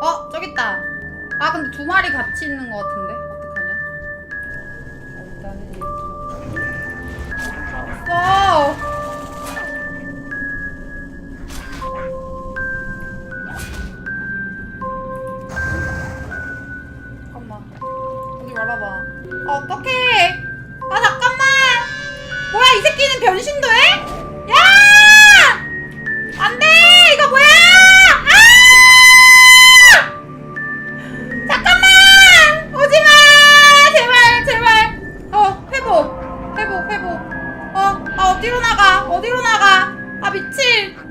어 저기 있다. 아 근데 두 마리 같이 있는 것 같은데 어떡하냐? 자, 일단은 이렇게. 어. 잠깐만. 어디 말아봐. 아, 어떡해. 아, 잠깐만. 뭐야, 이 새끼는 변신도 해? 어디로 나가? 어디로 나가? 아 미친!